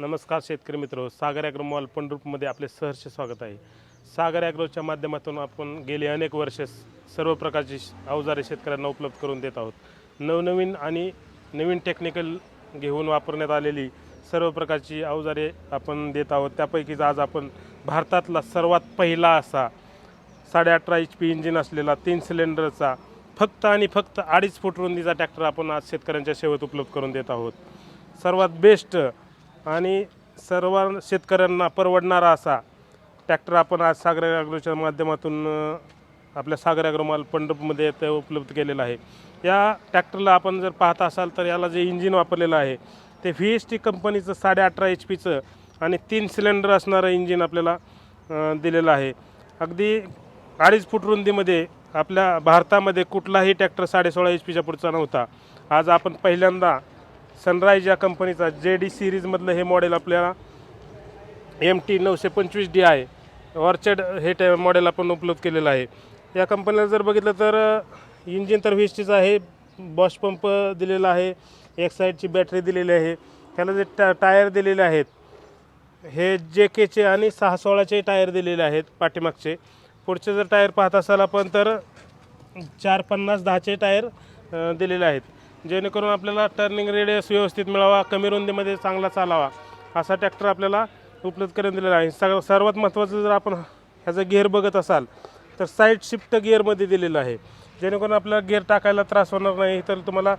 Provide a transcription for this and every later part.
नमस्कार शेतकरी मित्र. सागर ॲग्रो मॉल पंढरपूरमध्ये आपले सहर्ष स्वागत आहे. सागर ॲग्रोच्या माध्यमातून आपण गेली अनेक वर्षे सर्व प्रकारची श- अवजारे शेतकऱ्यांना उपलब्ध करून देत आहोत. नवनवीन आणि नवीन टेक्निकल घेऊन वापरण्यात आलेली सर्व प्रकारची अवजारे आपण देत आहोत. त्यापैकीच आज आपण भारतातला सर्वात पहिला असा साडे अठरा एच पी इंजिन असलेला तीन सिलेंडरचा फक्त आणि फक्त अडीच फूट रुंदीचा ट्रॅक्टर आपण आज शेतकऱ्यांच्या सेवेत उपलब्ध करून देत आहोत. सर्वात बेस्ट आणि सर्व शेतकऱ्यांना परवडणारा असा ट्रॅक्टर आपण आज सागर ॲग्रोच्या माध्यमातून आपल्या सागर ॲग्रोमाल पंढरपूरमध्ये ते उपलब्ध केलेलं आहे. या ट्रॅक्टरला आपण जर पाहत असाल तर याला जे इंजिन वापरलेलं आहे ते व्ही एस टी कंपनीचं साडे अठरा एच पीचं आणि तीन सिलेंडर असणारं इंजिन आपल्याला दिलेलं आहे. अगदी अडीच फूट रुंदीमध्ये आपल्या भारतामध्ये कुठलाही ट्रॅक्टर साडेसोळा एच पीच्या पुढचा नव्हता. आज आपण पहिल्यांदा सनराईज या कंपनीचा जे डी सिरीजमधलं हे मॉडेल आपल्याला एम टी नऊशे पंचवीस डी आहे. ऑर्चर्ड हे टे मॉडेल आपण उपलब्ध केलेलं आहे. या कंपनीला जर बघितलं तर इंजिन तर व्हिस्टीचं आहे. बॉश पंप दिलेला आहे. एक साईडची बॅटरी दिलेली आहे. त्याला जे टा टायर दिलेले आहेत हे जे केचे आणि सहा सोळाचे टायर दिलेले आहेत पाठीमागचे. पुढचे जर टायर पाहत असाल आपण तर चार पन्नास दहाचे टायर दिलेले आहेत. जेणेकरून आपल्याला टर्निंग रेडियस व्यवस्थित मिळावा कमी रुंदीमध्ये चांगला चालावा असा ट्रॅक्टर आपल्याला उपलब्ध करून दिलेला आहे. सग सर्वात महत्त्वाचं जर आपण ह्याचा गिअर बघत असाल तर साईड शिफ्ट गिअरमध्ये दिलेलं आहे. जेणेकरून आपल्याला गिअर टाकायला त्रास होणार नाही तर तुम्हाला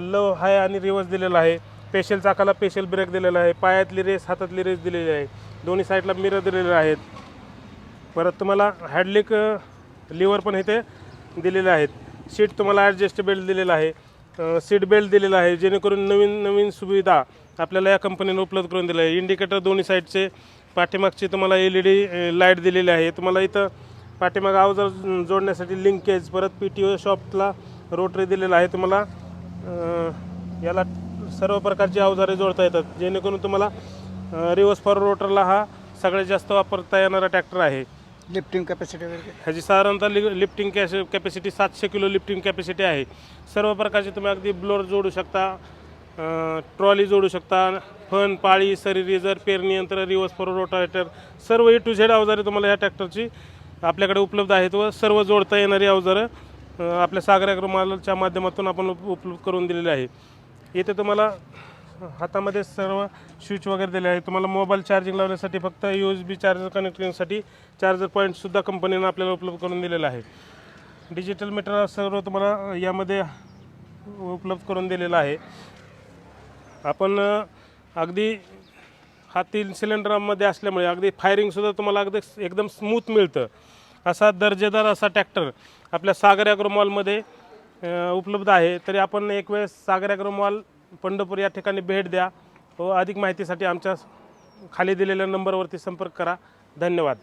लो हाय आणि रिवर्स दिलेला आहे. पेशल चाकाला पेशल ब्रेक दिलेला आहे. पायातली रेस हातातली रेस दिलेली आहे. दोन्ही साईडला मिरर दिलेले आहेत. परत तुम्हाला हॅडलिक लिव्हर पण इथे दिलेले आहेत. सीट तुम्हाला ॲडजस्टेबल दिलेलं आहे. सीट बेल्ट दिलेला आहे जेणेकरून नवीन नवीन सुविधा आपल्याला या कंपनीने उपलब्ध करून दिलं आहे. इंडिकेटर दोन्ही साईडचे पाठीमागचे तुम्हाला एल ई डी लाइट दिलेली आहे. तुम्हाला इथं पाठीमाग अवजार जोडण्यासाठी लिंकेज परत पी टी ओ शॉपला रोटरी दिलेला आहे तुम्हाला. याला सर्व प्रकारची अवजारे जोडता येतात जेणेकरून तुम्हाला रिवर्स फॉर रोटरला हा सगळ्यात जास्त वापरता येणारा ट्रॅक्टर आहे. लिफ्टिंग कॅपॅसिटी वगैरे ह्याची साधारणतः लि लिफ्टिंग कॅश कॅपॅसिटी सातशे किलो लिफ्टिंग कॅपॅसिटी आहे. सर्व प्रकारचे तुम्ही अगदी ब्लोअर जोडू शकता ट्रॉली जोडू शकता फन पाळी सरी रेझर पेरणी यंत्र रिवर्स फॉर रोटावेटर सर्व ए टू झेड अवजारे तुम्हाला ह्या ट्रॅक्टरची आपल्याकडे उपलब्ध आहेत व सर्व जोडता येणारी अवजारं आपल्या सागराग्रमालच्या माध्यमातून आपण उप उपलब्ध करून दिलेली आहे. इथे तुम्हाला हातामध्ये सर्व स्विच वगैरे दिले आहे तुम्हाला मोबाईल चार्जिंग लावण्यासाठी फक्त U S B charger connect करण्यासाठी चार्जर पॉईंटसुद्धा कंपनीनं आपल्याला उपलब्ध करून दिलेला आहे. डिजिटल मीटर सर्व तुम्हाला यामध्ये उपलब्ध करून दिलेला आहे. आपण अगदी हा तीन सिलेंडरमध्ये असल्यामुळे अगदी फायरिंगसुद्धा तुम्हाला अगदी एकदम स्मूथ मिळतं. असा दर्जेदार असा ट्रॅक्टर आपल्या सागर ॲग्रो मॉलमध्ये उपलब्ध आहे. तरी आपण एक वेळेस सागर ॲग्रो मॉल पंढरपूर या ठिकाणी भेट द्या व अधिक माहितीसाठी आमच्या खाली दिलेल्या नंबरवरती संपर्क करा. धन्यवाद.